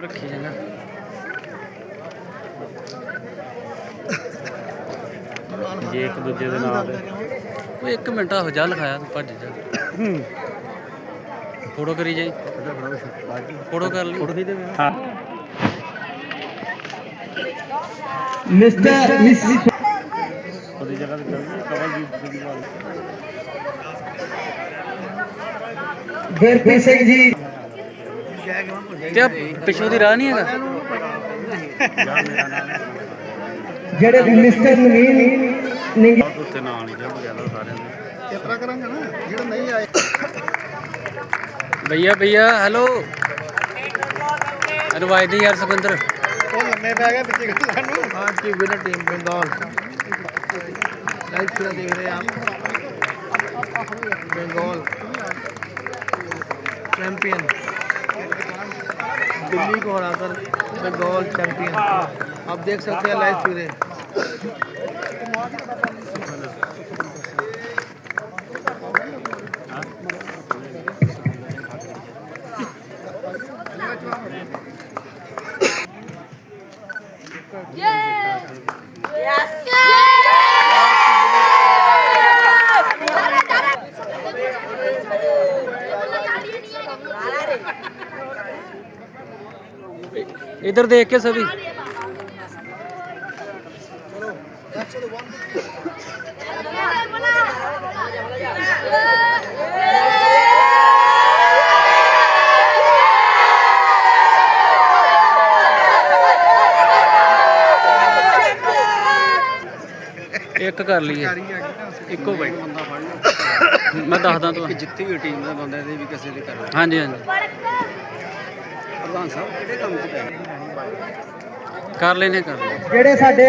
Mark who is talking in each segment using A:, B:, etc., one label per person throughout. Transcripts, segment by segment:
A: ਰੱਖੀ ਜਾਣਾ ਜੇ ਇੱਕ ਦੂਜੇ ਦੇ ਨਾਲ ਉਹ ਇੱਕ ਮਿੰਟ ਆ ਜਾ ਲਿਖਾਇਆ ਤੂੰ ਭੱਜ ਜਾ ਫੋਟੋ ਕਰੀ ਜਾਈ ਫੋਟੋ ਕਰ ਲਈ ਫੋਟੋ ਖੀਦੇ ਹਾਂ
B: ਮਿਸਟਰ ਮਿਸ
A: ਉਹਦੀ ਜਗ੍ਹਾ ਤੇ ਚੱਲ ਗਈ ਕਵਲਦੀਪ ਸਿੰਘ ਵਾਲੀ
B: ਗੁਰਪ੍ਰੀਤ ਸਿੰਘ ਜੀ।
A: ਤੇ ਪਿਛੋਂ ਦੀ ਰਾਹ ਨਹੀਂ ਹੈਗਾ?
B: ਜਿਹੜੇ ਮਿਸਟਰ ਨਵੀਨ
A: ਨਹੀਂ ਉੱਤੇ ਨਹੀਂ ਜਮ ਗਿਆ ਸਾਰਿਆਂ ਦਾ।
C: ਇਸ ਤਰ੍ਹਾਂ ਨਾ ਜਿਹੜਾ ਨਹੀਂ ਆਏ।
A: ਭਈਆ ਭਈਆ ਹੈਲੋ ਰਵਾਇਤੀ ਯਾਰ ਸੁਖਿੰਦਰ
C: ਉਹ ਲੰਮੇ ਪੈ ਗਿਆ ਪਿੱਛੇ ਸਾਨੂੰ ਹਾਂ ਕੀ ਵਿਨਰ ਟੀਮ ਬੰਦਾਲ ਲਾਈਵ ਖੇਡ ਦੇਖ ਰਹੇ ਆਪ ਬੰਗਾਲ। चैंपियन दिल्ली को हराकर बंगाल चैंपियन आप देख सकते हैं लाइव फिरे
A: इधर देख के सभी ਇੱਕ ਕਰ ਲਈਏ ਇੱਕੋ ਬੈਠ ਬੰਦਾ ਫੜ ਲਓ ਮੈਂ ਦੱਸਦਾ ਤੁਹਾਨੂੰ
D: ਜਿੱਤੀ ਹੋਈ ਟੀਮ ਦੇ ਬੰਦੇ ਦੇ ਵੀ ਕਿਸੇ ਦੇ ਕਰਨਾ
A: ਹਾਂਜੀ ਹਾਂਜੀ ਕਰ ਲੈਨੇ ਕਰ ਲੈਨੇ
B: ਜਿਹੜੇ ਸਾਡੇ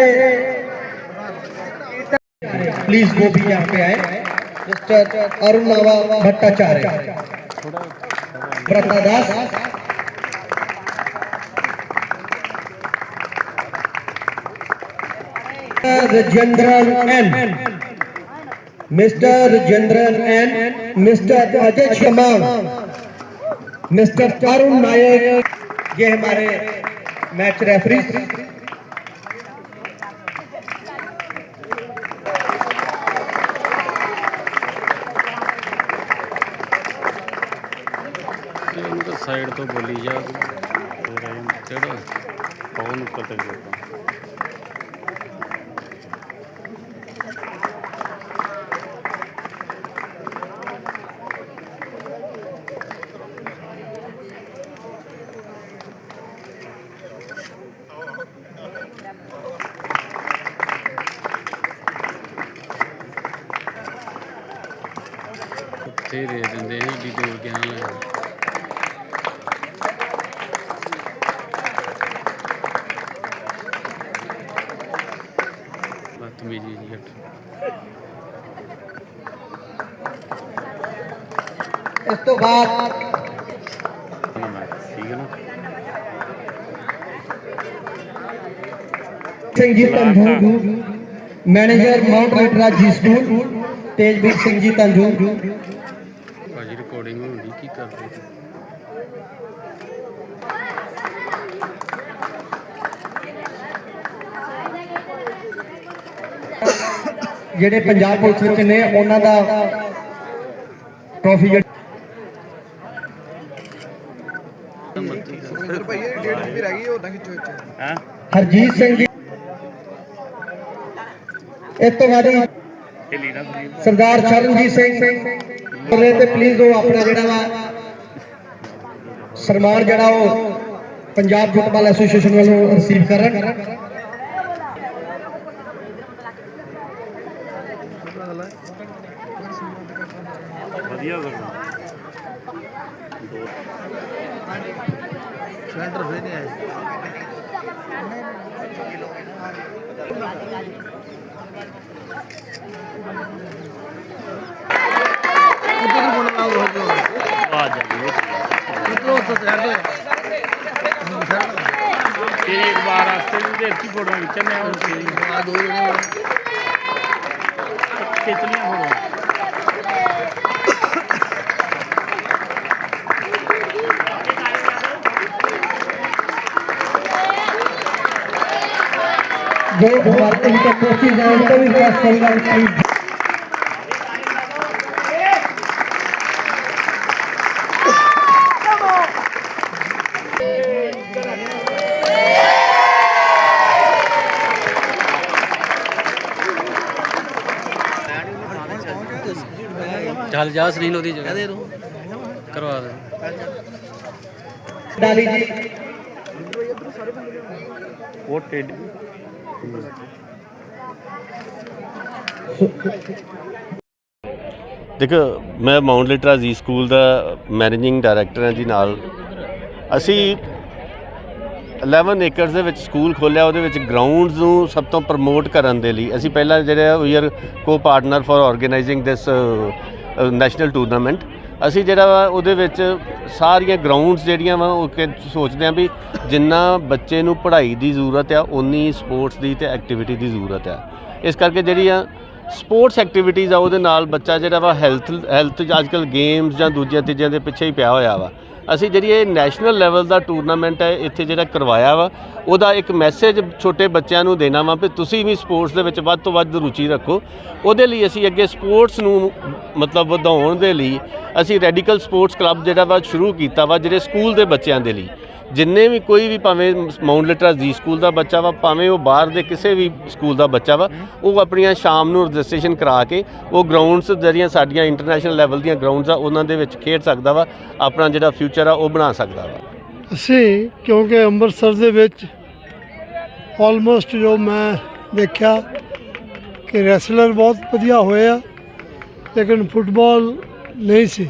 B: प्लीज वो भी यहाँ पे आए मिस्टर अरुण नावा Bhattacharya Brata Das Rajendran N mister Rajendran N mister Ajay Sharma mister Arun नायक ये हमारे मैच रेफरी
A: ਇਹਨੂੰ ਤਾਂ ਸਾਈਡ ਤੋਂ ਬੋਲੀ ਜਾ ਹੋਰ ਐਂ ਚੜਾ ਪਾਉ ਨੂੰ ਪਤਾ ਨਹੀਂ ਦਿੰਦੇ ਆ ਏਡੀ ਦੂਰ ਗਿਆ ਲੈ ਜੀ
B: ਇਸ ਤੋਂ ਬਾਅਦ
A: ਠੀਕ ਹੈ
B: ਤੰਜੂ ਮੈਨੇਜਰ ਮਾਊਂਟ ਰਾਈਟਰਾ ਜੀ ਸਕੂਲ, ਤੇਜਵੀਰ ਸਿੰਘ ਜੀ ਤੰਜੂ
A: ਰਿਕਾਰਡਿੰਗ ਹੁੰਦੀ ਕੀ ਕਰਦੇ
B: ਜਿਹੜੇ ਪੰਜਾਬ ਪੁਲਿਸ ਵਿੱਚ ਨੇ ਉਹਨਾਂ ਦਾ ਟਰੋਫੀ ਹਰਜੀਤ ਸਿੰਘ ਜੀ। ਇਸ ਤੋਂ ਬਾਅਦ ਸਰਦਾਰ ਸ਼ਰਨਜੀਤ ਸਿੰਘ। ਉਹਦੇ ਤੇ ਪਲੀਜ਼ ਉਹ ਆਪਣਾ ਜਿਹੜਾ ਵਾ ਸਨਮਾਨ ਜਿਹੜਾ ਉਹ ਪੰਜਾਬ ਫੁੱਟਬਾਲ ਐਸੋਸੀਏਸ਼ਨ ਵੱਲੋਂ ਰਿਸੀਵ ਕਰਨ।
A: ਵਧੀਆ
C: ਸਿਲੰਡਰ ਫਿਰ ਨਹੀਂ ਆਏ। ਉਧਰ ਮੁੰਡਾ
A: ಉದ್ಯೋಗ ಗುಣಗಳು ಹೋಗಿ एक बार आस्ते
C: देती फ़ोटो चने
E: कितनी फ़ोटो
B: जय भगवान इनका कोशिश है उनको भी प्रयास करेगा
A: ਚੱਲ ਜਾ ਸੁਨੀਲ ਉਹਦੀ ਜਗ੍ਹਾ। ਦੇ ਰੂ ਕਰਵਾ ਦੇ।
B: ਡਾਲੀ ਜੀ।
E: ਉਹ ਟੇਡ।
F: ਦੇਖੋ ਮੈਂ ਮਾਉਂਟ ਲਿਟਰਾ ਜੀ ਸਕੂਲ ਦਾ ਮੈਨੇਜਿੰਗ ਡਾਇਰੈਕਟਰ ਹਾਂ ਜੀ ਨਾਲ। ਅਸੀਂ 11 ਏਕਰਸ ਦੇ ਵਿੱਚ ਸਕੂਲ ਖੋਲਿਆ ਉਹਦੇ ਵਿੱਚ ਗਰਾਊਂਡਸ ਨੂੰ ਸਭ ਤੋਂ ਪ੍ਰਮੋਟ ਕਰਨ ਦੇ ਲਈ। ਅਸੀਂ ਪਹਿਲਾਂ ਜਿਹੜਾ we are co partner for organising this national tournament. ਅਸੀਂ ਜਿਹੜਾ ਵਾ ਉਹਦੇ ਵਿੱਚ ਸਾਰੀਆਂ ਗਰਾਊਂਡਸ ਜਿਹੜੀਆਂ ਵਾ ਉਹ ਕਿ ਸੋਚਦੇ ਹਾਂ ਵੀ ਜਿੰਨਾ ਬੱਚੇ ਨੂੰ ਪੜ੍ਹਾਈ ਦੀ ਜ਼ਰੂਰਤ ਆ ਉਨੀ ਸਪੋਰਟਸ ਦੀ ਤੇ ਐਕਟੀਵਿਟੀ ਦੀ ਜ਼ਰੂਰਤ ਆ। ਇਸ ਕਰਕੇ ਜਿਹੜੀ ਆ ਸਪੋਰਟਸ ਐਕਟੀਵਿਟੀਜ਼ ਆ ਉਹਦੇ ਨਾਲ ਬੱਚਾ ਜਿਹੜਾ ਵਾ ਹੈਲਥ ਹੈਲਥ ਅੱਜ ਕੱਲ੍ਹ ਗੇਮਸ ਜਾਂ ਦੂਜੀਆਂ ਤੀਜੀਆਂ ਦੇ ਪਿੱਛੇ ਹੀ ਪਿਆ ਹੋਇਆ ਵਾ। ਅਸੀਂ ਜਿਹੜੀ ਇਹ ਨੈਸ਼ਨਲ ਲੈਵਲ ਦਾ ਟੂਰਨਾਮੈਂਟ ਹੈ, ਇੱਥੇ ਜਿਹੜਾ ਕਰਵਾਇਆ ਵਾ, ਉਹਦਾ ਇੱਕ ਮੈਸੇਜ ਛੋਟੇ ਬੱਚਿਆਂ ਨੂੰ ਦੇਣਾ ਵਾ ਵੀ ਤੁਸੀਂ ਵੀ ਸਪੋਰਟਸ ਦੇ ਵਿੱਚ ਵੱਧ ਤੋਂ ਵੱਧ ਰੁਚੀ ਰੱਖੋ। ਉਹਦੇ ਲਈ ਅਸੀਂ ਅੱਗੇ ਸਪੋਰਟਸ ਨੂੰ ਮਤਲਬ ਵਧਾਉਣ ਦੇ ਲਈ ਅਸੀਂ ਰੈਡੀਕਲ ਸਪੋਰਟਸ ਕਲੱਬ ਜਿਹੜਾ ਵਾ ਸ਼ੁਰੂ ਕੀਤਾ ਵਾ, ਜਿਹੜੇ ਸਕੂਲ ਦੇ ਬੱਚਿਆਂ ਦੇ ਲਈ। ਜਿੰਨੇ ਵੀ ਕੋਈ ਵੀ ਭਾਵੇਂ ਮਾਊਂਟ ਲਿਟਰਾ ਜੀ ਸਕੂਲ ਦਾ ਬੱਚਾ ਵਾ, ਭਾਵੇਂ ਉਹ ਬਾਹਰ ਦੇ ਕਿਸੇ ਵੀ ਸਕੂਲ ਦਾ ਬੱਚਾ ਵਾ, ਉਹ ਆਪਣੀਆਂ ਸ਼ਾਮ ਨੂੰ ਰਜਿਸਟ੍ਰੇਸ਼ਨ ਕਰਾ ਕੇ ਉਹ ਗਰਾਊਂਡਸ ਜਿਹੜੀਆਂ ਸਾਡੀਆਂ ਇੰਟਰਨੈਸ਼ਨਲ ਲੈਵਲ ਦੀਆਂ ਗਰਾਊਂਡਸ ਆ, ਉਹਨਾਂ ਦੇ ਵਿੱਚ ਖੇਡ ਸਕਦਾ ਵਾ, ਆਪਣਾ ਜਿਹੜਾ ਫਿਊਚਰ ਆ, ਉਹ ਬਣਾ ਸਕਦਾ ਵਾ।
G: ਅਸੀਂ, ਕਿਉਂਕਿ ਅੰਮ੍ਰਿਤਸਰ ਦੇ ਵਿੱਚ ਆਲਮੋਸਟ ਜੋ ਮੈਂ ਦੇਖਿਆ ਕਿ ਰੈਸਲਰ ਬਹੁਤ ਵਧੀਆ ਹੋਏ ਆ, ਲੇਕਿਨ ਫੁੱਟਬਾਲ ਨਹੀਂ ਸੀ।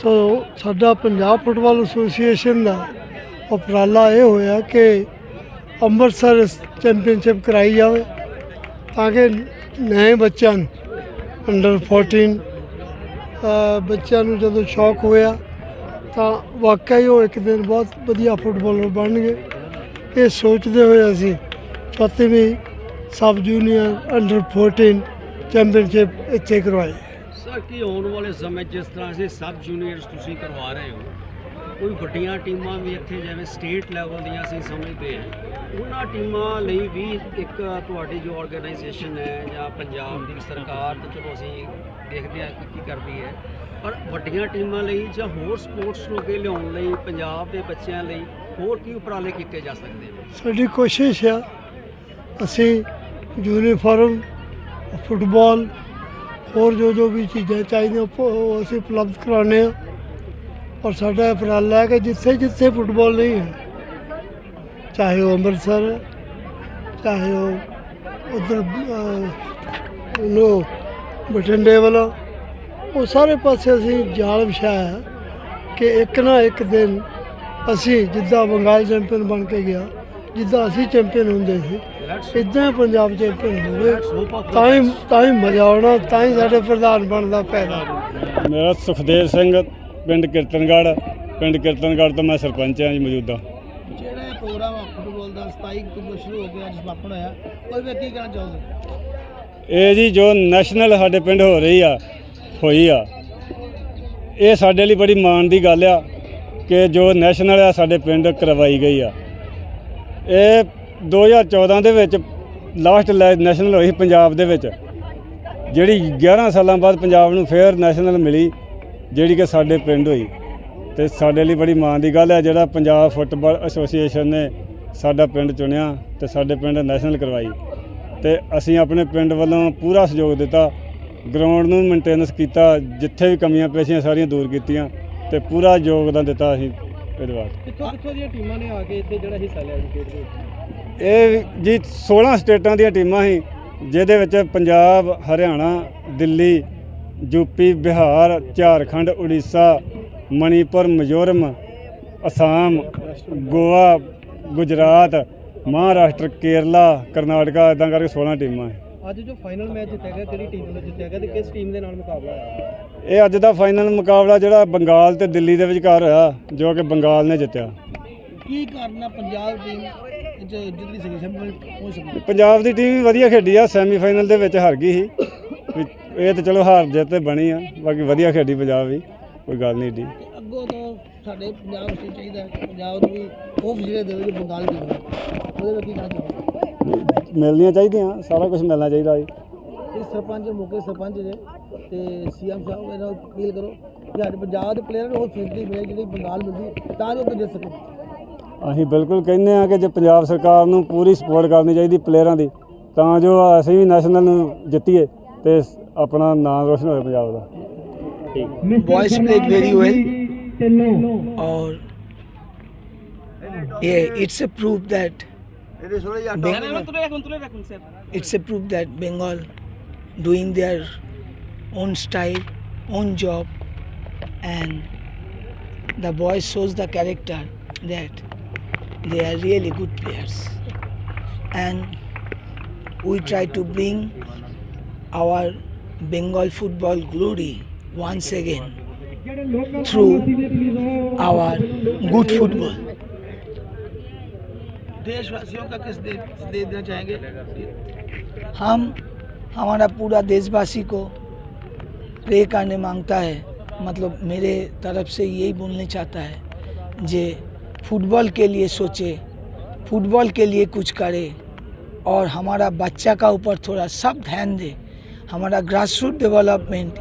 G: ਸੋ ਸਾਡਾ ਪੰਜਾਬ ਫੁੱਟਬਾਲ ਐਸੋਸੀਏਸ਼ਨ ਦਾ ਉਪਰਾਲਾ ਇਹ ਹੋਇਆ ਕਿ ਅੰਮ੍ਰਿਤਸਰ ਚੈਂਪੀਅਨਸ਼ਿਪ ਕਰਾਈ ਜਾਵੇ ਤਾਂ ਕਿ ਨਵੇਂ ਬੱਚਿਆਂ ਨੂੰ ਅੰਡਰ 14 ਬੱਚਿਆਂ ਨੂੰ ਜਦੋਂ ਸ਼ੌਕ ਹੋਇਆ ਤਾਂ ਵਾਕਈ ਉਹ ਇੱਕ ਦਿਨ ਬਹੁਤ ਵਧੀਆ ਫੁੱਟਬਾਲਰ ਬਣਨਗੇ। ਇਹ ਸੋਚਦੇ ਹੋਏ ਅਸੀਂ ਚੌਥੀਵੀਂ ਸਬ ਜੂਨੀਅਰ ਅੰਡਰ 14 ਚੈਂਪੀਅਨਸ਼ਿਪ ਇੱਥੇ ਕਰਵਾਈ।
D: ਸਰ ਕੀ ਆਉਣ ਵਾਲੇ ਸਮੇਂ ਜਿਸ ਤਰ੍ਹਾਂ ਅਸੀਂ ਸਬ ਜੂਨੀਅਰਸ ਤੁਸੀਂ ਕਰਵਾ ਰਹੇ ਹੋ, ਕੋਈ ਵੱਡੀਆਂ ਟੀਮਾਂ ਵੀ ਇੱਥੇ ਜਿਵੇਂ ਸਟੇਟ ਲੈਵਲ ਦੀਆਂ ਅਸੀਂ ਸਮਝਦੇ ਹਾਂ। ਉਹਨਾਂ ਟੀਮਾਂ ਲਈ ਵੀ ਇੱਕ ਤੁਹਾਡੀ ਜੋ ਆਰਗੇਨਾਈਜੇਸ਼ਨ ਹੈ ਜਾਂ ਪੰਜਾਬ ਦੀ ਸਰਕਾਰ ਤੇ ਚਲੋ ਅਸੀਂ ਦੇਖਦੇ ਹਾਂ ਕਿ ਕੀ ਕਰਦੀ ਹੈ। ਪਰ ਵੱਡੀਆਂ ਟੀਮਾਂ ਲਈ ਜਾਂ ਹੋਰ ਸਪੋਰਟਸ ਨੂੰ ਅੱਗੇ ਲਿਆਉਣ ਲਈ, ਪੰਜਾਬ ਦੇ ਬੱਚਿਆਂ ਲਈ ਹੋਰ ਕੀ ਉਪਰਾਲੇ ਕੀਤੇ ਜਾ ਸਕਦੇ ਨੇ?
G: ਸਾਡੀ ਕੋਸ਼ਿਸ਼ ਆ, ਅਸੀਂ ਯੂਨੀਫਾਰਮ ਫੁੱਟਬਾਲ ਹੋਰ ਜੋ ਜੋ ਵੀ ਚੀਜ਼ਾਂ ਚਾਹੀਦੀਆਂ, ਉਹ ਅਸੀਂ ਉਪਲਬਧ ਕਰਾਉਂਦੇ ਆ ਔਰ ਸਾਡਾ ਉਪਰਾਲਾ ਹੈ ਕਿ ਜਿੱਥੇ ਜਿੱਥੇ ਫੁੱਟਬਾਲ ਨਹੀਂ ਹੈ, ਚਾਹੇ ਉਹ ਅੰਮ੍ਰਿਤਸਰ, ਚਾਹੇ ਉਹ ਉਧਰ ਨੋ ਬਠਿੰਡੇ ਵਾਲਾ, ਉਹ ਸਾਰੇ ਪਾਸੇ ਅਸੀਂ ਜਾਲ ਵਿਛਾਇਆ ਕਿ ਇੱਕ ਨਾ ਇੱਕ ਦਿਨ ਅਸੀਂ ਜਿੱਦਾਂ ਬੰਗਾਲ ਚੈਂਪੀਅਨ ਬਣ ਕੇ ਗਿਆ ਜਿੱਦਾਂ ਅਸੀਂ ਚੈਂਪੀਅਨ ਹੁੰਦੇ ਸੀ ਇਦਾਂ ਪੰਜਾਬ ਚੈਂਪੀਅਨ ਹੋਵੇ ਤਾਂ ਹੀ ਤਾਂ ਹੀ ਮਜ਼ਾ ਆਉਣਾ ਤਾਂ ਹੀ ਸਾਡੇ ਪ੍ਰਧਾਨ ਬਣਦਾ ਪੈਦਾ
E: ਮੇਰਾ ਸੁਖਦੇਵ ਸਿੰਘ ਪਿੰਡ ਕੀਰਤਨਗੜ੍ਹ। ਪਿੰਡ ਕੀਰਤਨਗੜ੍ਹ ਤੋਂ ਮੈਂ ਸਰਪੰਚ ਹਾਂ ਜੀ ਮੌਜੂਦਾ।
C: ਜਿਹੜਾ ਇਹ ਪ੍ਰੋਗਰਾਮ ਫੁੱਟਬਾਲ ਦਾ 27 ਅਕਤੂਬਰ ਸ਼ੁਰੂ ਹੋ ਗਿਆ ਅੱਜ ਸਮਾਪਨ ਹੋਇਆ। ਉਹਦੇ ਵਿੱਚ ਕੀ ਕਹਿਣਾ ਚਾਹੋਗੇ?
E: ਇਹ ਜੀ ਜੋ ਨੈਸ਼ਨਲ ਸਾਡੇ ਪਿੰਡ ਹੋ ਰਹੀ ਆ ਹੋਈ ਆ ਇਹ ਸਾਡੇ ਲਈ ਬੜੀ ਮਾਣ ਦੀ ਗੱਲ ਆ ਕਿ ਜੋ ਨੈਸ਼ਨਲ ਆ ਸਾਡੇ ਪਿੰਡ ਕਰਵਾਈ ਗਈ ਆ। ਇਹ 2014 ਦੇ ਵਿੱਚ ਲਾਸਟ ਨੈਸ਼ਨਲ ਹੋਈ ਪੰਜਾਬ ਦੇ ਵਿੱਚ, ਜਿਹੜੀ 11 ਸਾਲਾਂ ਬਾਅਦ ਪੰਜਾਬ ਨੂੰ ਫੇਰ ਨੈਸ਼ਨਲ ਮਿਲੀ, ਜਿਹੜੀ ਕਿ ਸਾਡੇ ਪਿੰਡ ਹੋਈ। ਤੇ ਸਾਡੇ ਲਈ ਬੜੀ ਮਾਣ ਦੀ ਗੱਲ ਹੈ, ਜਿਹੜਾ ਪੰਜਾਬ ਫੁੱਟਬਾਲ ਐਸੋਸੀਏਸ਼ਨ ਨੇ ਸਾਡਾ ਪਿੰਡ ਚੁਣਿਆ ਤੇ ਸਾਡੇ ਪਿੰਡ ਨੈਸ਼ਨਲ ਕਰਵਾਈ। ਤੇ ਅਸੀਂ ਆਪਣੇ ਪਿੰਡ ਵੱਲੋਂ ਪੂਰਾ ਸਹਿਯੋਗ ਦਿੱਤਾ ਗਰਾਊਂਡ ਨੂੰ ਮੇਨਟੇਨੈਂਸ ਕੀਤਾ, ਜਿੱਥੇ ਵੀ ਕਮੀਆਂ ਪੇਸ਼ੀਆਂ ਸਾਰੀਆਂ ਦੂਰ ਕੀਤੀਆਂ, ਤੇ ਪੂਰਾ ਯੋਗਦਾਨ ਦਿੱਤਾ ਅਸੀਂ। ਇਹਦੇ ਵਾਸਤੇ
C: ਕਿੱਥੋਂ ਕਿੱਥੋਂ ਦੀਆਂ ਟੀਮਾਂ ਨੇ ਆ ਕੇ ਇੱਥੇ ਜਿਹੜਾ ਹਿੱਸਾ ਲਿਆ ਜੀ ਖੇਡ ਦੇ ਵਿੱਚ?
E: ਇਹ ਜੀ 16 ਸਟੇਟਾਂ ਦੀਆਂ ਟੀਮਾਂ ਸੀ ਜਿਹਦੇ ਵਿੱਚ ਪੰਜਾਬ ਹਰਿਆਣਾ ਦਿੱਲੀ ਯੂਪੀ ਬਿਹਾਰ ਝਾਰਖੰਡ ਉੜੀਸਾ ਮਣੀਪੁਰ ਮਿਜ਼ੋਰਮ ਅਸਾਮ ਗੋਆ ਗੁਜਰਾਤ ਮਹਾਰਾਸ਼ਟਰ ਕੇਰਲਾ ਕਰਨਾਟਕਾ ਇਦਾਂ ਕਰਕੇ 16 ਟੀਮਾਂ ਹੈ
C: ਅੱਜ ਜੋ ਫਾਈਨਲ ਮੈਚ ਜਿੱਤਿਆ ਗਿਆ ਕਿਹੜੀ ਟੀਮ ਨੇ ਜਿੱਤਿਆ ਗਿਆ ਤੇ ਕਿਸ ਟੀਮ ਦੇ ਨਾਲ ਮੁਕਾਬਲਾ ਹੋਇਆ?
E: ਇਹ ਅੱਜ ਦਾ ਫਾਈਨਲ ਮੁਕਾਬਲਾ ਜਿਹੜਾ ਬੰਗਾਲ ਤੇ ਦਿੱਲੀ ਦੇ ਵਿਚਕਾਰ ਹੋਇਆ ਜੋ ਕਿ ਬੰਗਾਲ ਨੇ ਜਿੱਤਿਆ।
C: ਕੀ ਕਰਨਾ ਪੰਜਾਬ ਟੀਮ ਜਿੱਤਦੀ ਸਕੀ ਸੈਮੀਫਾਈਨਲ ਪਹੁੰਚ ਸਕੀ
E: ਪੰਜਾਬ ਦੀ ਟੀਮ ਵੀ ਵਧੀਆ ਖੇਡੀ ਆ ਸੈਮੀਫਾਈਨਲ ਦੇ ਵਿੱਚ ਹਾਰ ਗਈ ਸੀ। ਵੀ ਇਹ ਤਾਂ ਚਲੋ ਹਾਰ ਜਿੱਤ ਤੇ ਬਣੀ ਆ ਬਾਕੀ ਵਧੀਆ ਖੇਡੀ ਪੰਜਾਬ ਵੀ ਕੋਈ ਗੱਲ ਨਹੀਂ
C: ਅੱਗੋਂ ਤੋਂ ਸਾਡੇ ਪੰਜਾਬ ਵਿੱਚ ਚਾਹੀਦਾ ਹੈ ਕਿ ਪੰਜਾਬ ਨੂੰ ਵੀ ਉਹ ਫੈਸਿਲਿਟੀ ਦੇਵੇ ਜੋ ਬੰਗਾਲ ਦੀ ਉਹਦੇ ਵਿੱਚ ਕੀ ਚਾਹੋਗੇ?
E: ਮਿਲਣੀਆਂ ਚਾਹੀਦੀਆਂ ਸਾਰਾ ਕੁਝ ਮਿਲਣਾ ਚਾਹੀਦਾ ਜੀ।
C: ਤੇ ਸਰਪੰਚ ਮੌਕੇ ਸਰਪੰਚ ਜੇ ਤੇ ਸੀਐਮ ਸਾਹਿਬ ਇਹਨਾਂ ਨੂੰ ਅਪੀਲ ਕਰੋ ਕਿ ਸਾਡੇ ਪੰਜਾਬ ਦੇ ਪਲੇਅਰਾਂ ਉਹ ਫੈਸਿਲਿਟੀ ਮਿਲੇ ਜਿਹੜੀ ਬੰਗਾਲ ਮਿਲਦੀ ਤਾਂ ਜੋ ਉਹ ਜਿੱਤ ਸਕਣ।
E: ਅਸੀਂ ਬਿਲਕੁਲ ਕਹਿੰਦੇ ਆ ਕਿ ਜੇ ਪੰਜਾਬ ਸਰਕਾਰ ਨੂੰ ਪੂਰੀ ਸਪੋਰਟ ਕਰਨੀ ਚਾਹੀਦੀ ਪਲੇਅਰਾਂ ਦੀ ਤਾਂ ਜੋ ਅਸੀਂ ਵੀ ਨੈਸ਼ਨਲ ਨੂੰ ਜਿੱਤੀਏ ਤੇ ਆਪਣਾ ਨਾਮ ਰੋਸ਼ਨ ਹੋਵੇ ਪੰਜਾਬ ਦਾ।
C: ਠੀਕ। ਵੌਇਸ ਪਲੇਡ ਵੈਰੀ ਵੈਲ ਔਰ ਇਹ it's a proof that it's a proof that Bengal doing their own style, own job, and the boys shows the character that they are really good players, and we try to bring our Bengal football glory once again through our good football. देशवासियों का किस दे, दे देना चाहेंगे? हम हमारा पूरा देशवासी को प्रे करने माँगता है। मतलब मेरे तरफ़ से यही बोलने चाहता है जे फुटबॉल के लिए सोचे फुटबॉल के लिए कुछ करे और हमारा बच्चा का ऊपर थोड़ा सब ध्यान दे। हमारा grass root development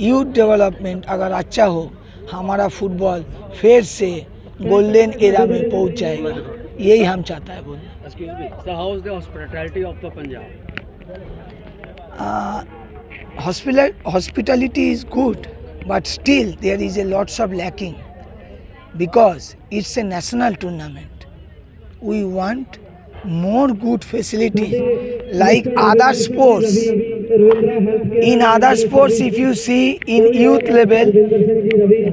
C: youth development अगर अच्छा हो हमारा फुटबॉल फिर से गोल्डन एरा में पहुँच जाएगा। यही हम चाहता है बोलना
D: Excuse me. So how is the hospitality of the Punjab?
C: uh, hospital, hospitality is good, but still there is a lots of lacking because it's a national tournament. We want more good facilities like other sports. In other sports, if you see in youth level,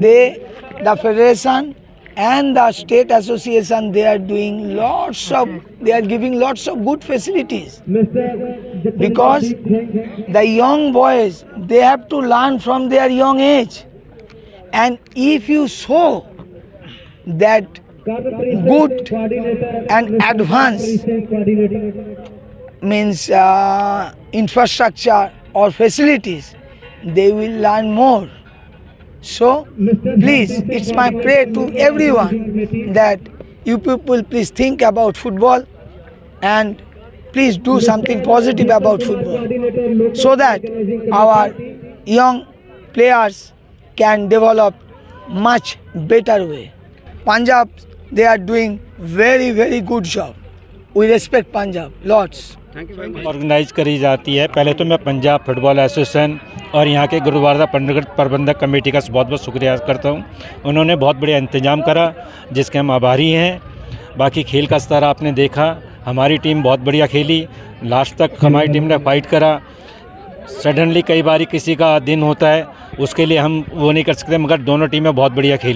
C: they, the federation and the state association, they are doing lots of, they are giving lots of good facilities. Because the young boys they have to learn from their young age. And if you show that good and advanced means uh, infrastructure or facilities they will learn more so please it's my prayer to everyone that you people please think about football and please do something positive about football so that our young players can develop much better way. Punjab they are doing very very good job. We respect punjab lots
H: organise करी जाती है। पहले तो मैं Punjab football association और यहाँ के गुरुद्वारा पंडगढ़ प्रबंधक कमेटी का बहुत बहुत शुक्रिया करता हूँ। उन्होंने बहुत बढ़िया इंतज़ाम करा जिसके हम आभारी हैं। बाकी खेल का स्तर आपने देखा। हमारी टीम बहुत बढ़िया खेली। लास्ट तक हमारी टीम ने फाइट करा। सडनली कई बार किसी का दिन होता है उसके लिए हम वो नहीं कर सकते मगर दोनों टीमें बहुत बढ़िया खेली।